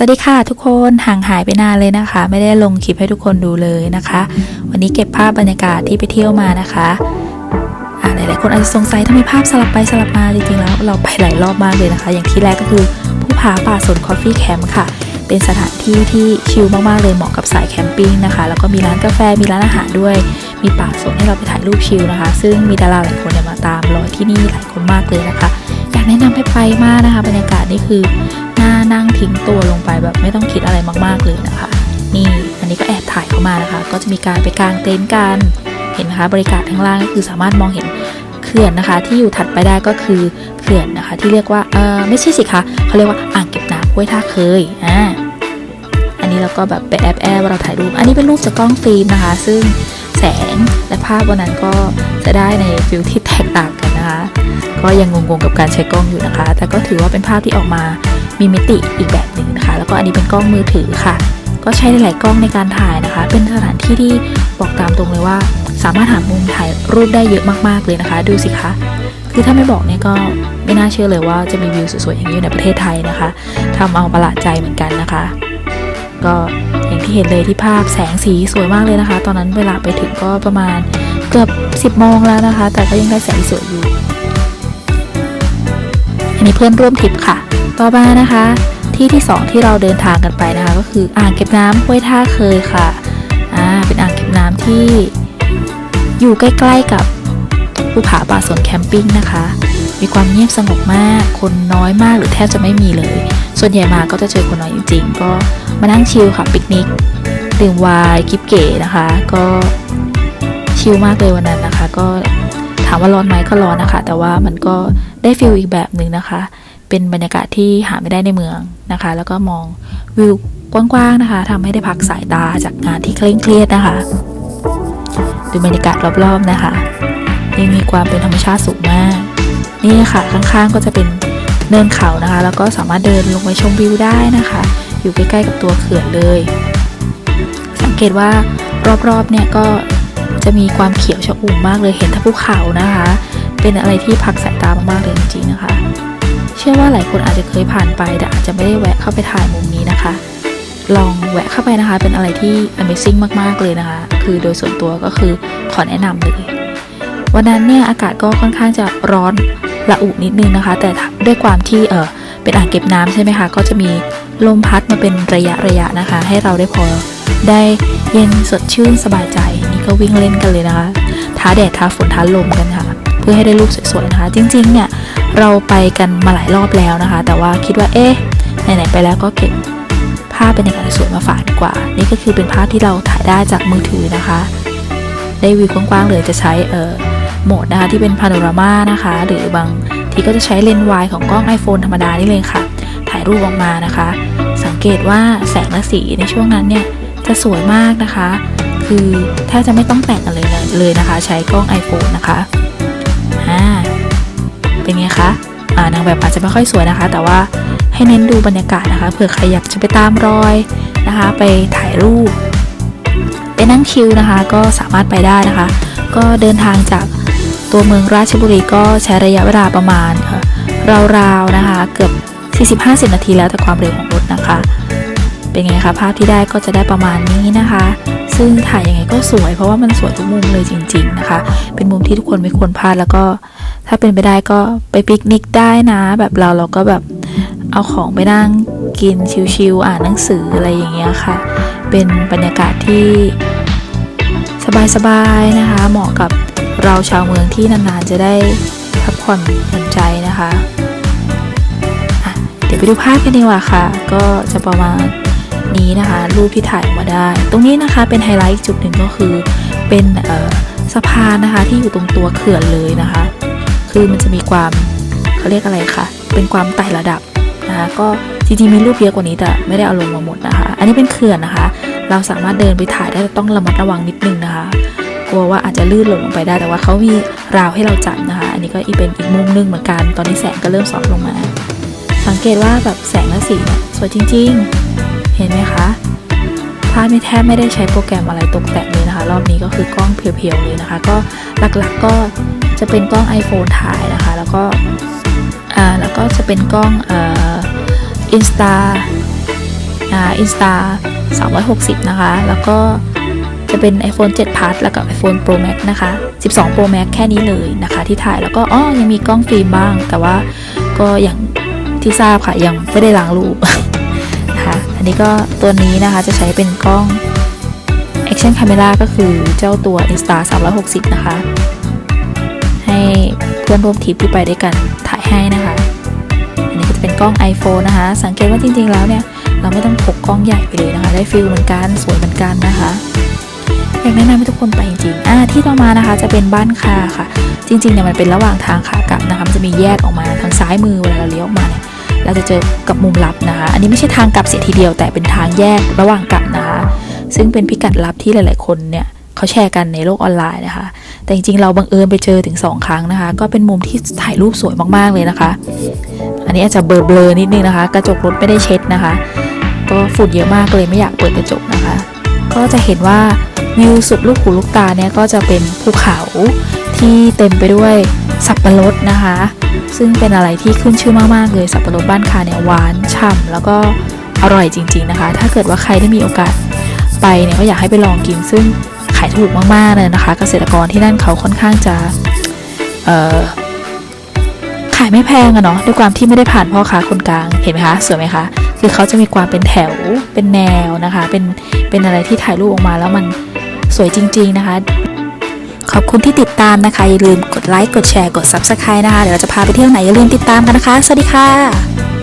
สวัสดีค่ะทุกคนห่างหายไปนานเลยนะคะ ไม่ได้ลงคลิปให้ทุกคนดูเลยนะคะ วันนี้เก็บภาพบรรยากาศที่ไปเที่ยวมานะคะอ่าหลายๆคนอาจจะสงสัยทำไมภาพสลับไปสลับมาจริงๆแล้ว เราไปหลายรอบมากเลยนะคะ อย่างที่แรกก็คือผู้ผาป่าสนคอฟฟี่แคมป์ค่ะ เป็นสถานที่ที่ชิลมากๆเลยเหมาะกับสายแคมปิ้งนะคะ แล้วก็มีร้านกาแฟมีร้านอาหารด้วย มีป่าสนให้เราไปถ่ายรูปชิลนะคะ ซึ่งมีดาราหลายคนเนี่ยมาตามรอยที่นี่หลายคนมากเลยนะคะ อยากแนะนำให้ไปมากนะคะ บรรยากาศนี่คือานั่งทิ้งตัวลงไปแบบไม่ต้องคิดอะไรมากๆเลยนะคะ นี่อันนี้ก็แอบถ่ายเข้ามานะคะ ก็จะมีการไปกางเต็นท์กันเห็นนะคะบริการข้างล่างก็คือสามารถมองเห็นเขื่อนนะคะ ที่อยู่ถัดไปได้ก็คือเขื่อนนะคะ ที่เรียกว่าเออไม่ใช่สิคะเขาเรียกว่าอ่างเก็บน้ำห้วยท่าเคยอ่าอันนี้เราก็แบบไปแอบแอบเราถ่ายรูปอันนี้เป็นรูปจากกล้องฟิล์มนะคะ ซึ่งแสงและภาพวันนั้นก็จะได้ในฟิลที่แตกต่างกันนะคะ ก็ยังงงๆกับการใช้กล้องอยู่นะคะ แต่ก็ถือว่าเป็นภาพที่ออกมา มีมิติอีกแบบหนึ่งนะคะ แล้วก็อันนี้เป็นกล้องมือถือค่ะ ก็ใช้หลายกล้องในการถ่ายนะคะ เป็นสถานที่ที่บอกตามตรงเลยว่า สามารถหามุมถ่ายรูปได้เยอะมากๆเลยนะคะ ดูสิคะคือถ้าไม่บอกเนี่ยก็ไม่น่าเชื่อเลยว่าจะมีวิวสวยๆอย่างนี้อยู่ในประเทศไทยนะคะทำเอาประหลาดใจเหมือนกันนะคะ ก็อย่างที่เห็นเลยที่ภาพแสงสีสวยมากเลยนะคะ ตอนนั้นเวลาไปถึงก็ประมาณเกือบ 10โมงแล้วนะคะ แต่ก็ยังได้แสงสวยอยู่ อันนี้เพื่อนร่วมทริปค่ะ ต่อมานะคะ ที่ที่ 2 ที่เราเดินทางกันไปนะคะ ก็คืออ่างเก็บน้ำห้วยท่าเคยค่ะอ่าเป็นอ่างเก็บน้ำที่อยู่ใกล้ๆกับภูผาป่าสนแคมปิ้งนะคะ มีความเงียบสงบมาก คนน้อยมากหรือแทบจะไม่มีเลย ส่วนใหญ่มาก็จะเจอคนน้อยจริง ๆ ก็มานั่งชิลค่ะปิกนิกดื่มไวน์กิบเก๋นะคะ ก็ชิลมากเลยวันนั้นนะคะ ก็ถามว่าร้อนไหมก็ร้อนนะคะ แต่ว่ามันก็ได้ฟิลอีกแบบหนึ่งนะคะ เป็นบรรยากาศที่หาไม่ได้ในเมืองนะคะ แล้วก็มองวิวกว้างๆนะคะทำให้ได้พักสายตาจากงานที่เคร่งเครียดนะคะ ดูบรรยากาศรอบๆนะคะยังมีความเป็นธรรมชาติสูงมาก นี่ค่ะข้างๆก็จะเป็นเนินเขานะคะ แล้วก็สามารถเดินลงไปชมวิวได้นะคะ อยู่ใกล้ๆกับตัวเขื่อนเลย สังเกตว่ารอบๆเนี่ยก็จะมีความเขียวชอุ่มมากเลยเห็นทั้งภูเขานะคะ เป็นอะไรที่พักสายตามากๆเลยจริงๆนะคะ เชื่อว่าหลายคนอาจจะเคยผ่านไป แต่อาจจะไม่ได้แวะเข้าไปถ่ายมุมนี้นะคะ ลองแวะเข้าไปนะคะ เป็นอะไรที่ Amazing มาก ๆ เลยนะคะ คือโดยส่วนตัวก็คือขอแนะนำเลย วันนั้นเนี่ยอากาศก็ค่อนข้างจะร้อนระอุนิดนึงนะคะ แต่ด้วยความที่เออเป็นอ่างเก็บน้ำใช่ไหมคะ ก็จะมีลมพัดมาเป็นระยะระยะนะคะ ให้เราได้พอได้เย็นสดชื่นสบายใจ นี่ก็วิ่งเล่นกันเลยนะคะท้าแดดท้าฝนท้าลมกันค่ะ เพื่อให้ได้รูปสวยๆนะคะ จริงๆเนี่ย เราไปกันมาหลายรอบแล้วนะคะ แต่ว่าคิดว่าเอ๊ะไหนๆไปแล้วก็เก็บภาพบรรยากาศสวยมาฝากดีกว่า นี่ก็คือเป็นภาพที่เราถ่ายได้จากมือถือนะคะ ได้วิวกว้างๆเลยจะใช้เอ่อโหมดนะคะที่เป็นพาโนรามานะคะ หรือบางทีก็จะใช้เลนส์วายของกล้อง iPhone ธรรมดานี่เลยค่ะ ถ่ายรูปออกมานะคะ สังเกตว่าแสงและสีในช่วงนั้นเนี่ยจะสวยมากนะคะ คือแทบจะไม่ต้องแต่งอะไรเลยเลยนะคะ ใช้กล้อง iPhone นะคะอ่า เป็นไงคะอ่านางแบบอาจจะไม่ค่อยสวยนะคะ แต่ว่าให้เน้นดูบรรยากาศนะคะเผื่อใครอยากจะไปตามรอยนะคะ ไปถ่ายรูปไปนั่งคิวนะคะ ก็สามารถไปได้นะคะ ก็เดินทางจากตัวเมืองราชบุรีก็ใช้ระยะเวลาประมาณราวๆนะคะ เกือบ40-50 นาทีแล้วแต่ความเร็วของรถนะคะ เป็นไงคะภาพที่ได้ก็จะได้ประมาณนี้นะคะ ซึ่งถ่ายยังไงก็สวย เพราะว่ามันสวยทุกมุมเลยจริง ๆนะคะ เป็นมุมที่ทุกคนไม่ควรพลาดแล้วก็ ถ้าเป็นไปได้ก็ไปปิกนิกได้นะ แบบเราเราก็แบบเอาของไปนั่งกินชิวๆอ่านหนังสืออะไรอย่างเงี้ยค่ะ เป็นบรรยากาศที่สบายๆนะคะ เหมาะกับเราชาวเมืองที่นานๆจะได้พักผ่อนหย่อนใจนะคะะเดี๋ยวไปดูภาพกันดีกว่าค่ะ ก็จะประมาณ นี้นะคะรูปที่ถ่ายออกมาได้ ตรงนี้นะคะเป็นไฮไลท์อีกจุดหนึ่งก็คือเป็นสะพานนะคะที่อยู่ตรงตัวเขื่อนเลยนะคะ คือมันจะมีความเขาเรียกอะไรคะเป็นความไต่ระดับนะคะก็จริงๆมีรูปเยอะกว่านี้แต่ไม่ได้เอาลงมาหมดนะคะ อันนี้เป็นเขื่อนนะคะ เราสามารถเดินไปถ่ายได้แต่ต้องระมัดระวังนิดนึงนะคะกลัวว่าอาจจะลื่นหล่นลงไปได้แต่ว่าเขามีราวให้เราจับนะคะ อันนี้ก็อีกเป็นอีกมุมหนึงเหมือนกัน ตอนนี้แสงก็เริ่มสองลงมา สังเกตว่าแบบแสงและสีสวยจริง ๆ เห็นไหม ภาพไม่แทบไม่ได้ใช้โปรแกรมอะไรตกแต่งเลยนะคะ รอบนี้ก็คือกล้องเพียวๆเลยนะคะ ก็หลักๆก็จะเป็นกล้อง iPhone ถ่ายนะคะ แล้วก็อ่าแล้วก็จะเป็นกล้องอ่อ Insta นะคะ Insta 360 นะคะ แล้วก็จะเป็น iPhone 7 Plus แล้วก็ iPhone Pro Max นะคะ 12 Pro Max แค่นี้เลยนะคะ ที่ถ่ายแล้วก็อ๋อยังมีกล้องฟิล์มบ้าง แต่ว่าก็อย่างที่ทราบค่ะ ยังไม่ได้ล้างรูป นี้ก็ตัวนี้นะคะจะใช้เป็นกล้อง Action Camera ก็คือเจ้าตัว Insta 360 นะคะ ให้เพื่อนร่วมทริปที่ไปด้วยกันถ่ายให้นะคะ อันนี้ก็จะเป็นกล้อง iPhone นะคะ สังเกตว่าจริงๆแล้วเนี่ย เราไม่ต้องพกกล้องใหญ่ไปเลยนะคะ ได้ฟิลเหมือนกันสวยเหมือนกันนะคะอยากแนะนำให้ทุกคนไปจริงๆอ่าที่ต่อมานะคะจะเป็นบ้านคาค่ะ จริงๆเนี่ยมันเป็นระหว่างทางขากลับนะคะมันจะมีแยกออกมาทางซ้ายมือเวลาเราเลี้ยวออกมาเนี่ย เราจะเจอกับมุมลับนะคะ อันนี้ไม่ใช่ทางกลับเสียทีเดียวแต่เป็นทางแยกระหว่างกลับนะคะ ซึ่งเป็นพิกัดลับที่หลาย ๆ คนเนี่ยเขาแชร์กันในโลกออนไลน์นะคะ แต่จริง ๆ เราบังเอิญไปเจอถึง 2 ครั้งนะคะ ก็เป็นมุมที่ถ่ายรูปสวยมาก ๆ เลยนะคะ อันนี้อาจจะเบลอๆนิดนึงนะคะ กระจกรถไม่ได้เช็ดนะคะ ก็ฝุ่นเยอะมากเลยไม่อยากเปิดกระจกนะคะ ก็จะเห็นว่าวิวสุดลูกหูลูกตาเนี่ยก็จะเป็นภูเขาที่เต็มไปด้วย สับปะรดนะคะ ซึ่งเป็นอะไรที่ขึ้นชื่อมากๆเลยสับปะรดบ้านคาเนี่ยหวานฉ่ำแล้วก็อร่อยจริง ๆนะคะ ถ้าเกิดว่าใครได้มีโอกาสไปเนี่ยก็อยากให้ไปลองกิน ซึ่งขายถูกมากๆเลยนะคะ เกษตรกรที่นั่นเขาค่อนข้างจะขายไม่แพงอะเนาะด้วยความที่ไม่ได้ผ่านพ่อค้าคนกลางเห็นไหมคะสวยไหมคะคือเขาจะมีความเป็นแถวเป็นแนวนะคะ เป็นเป็นอะไรที่ถ่ายรูปออกมาแล้วมันสวยจริง ๆนะคะ ขอบคุณที่ติดตามนะคะ อย่าลืมกดไลค์ กดแชร์ กด Subscribe นะคะ เดี๋ยวเราจะพาไปเที่ยวไหนอย่าลืมติดตามกันนะคะ สวัสดีค่ะ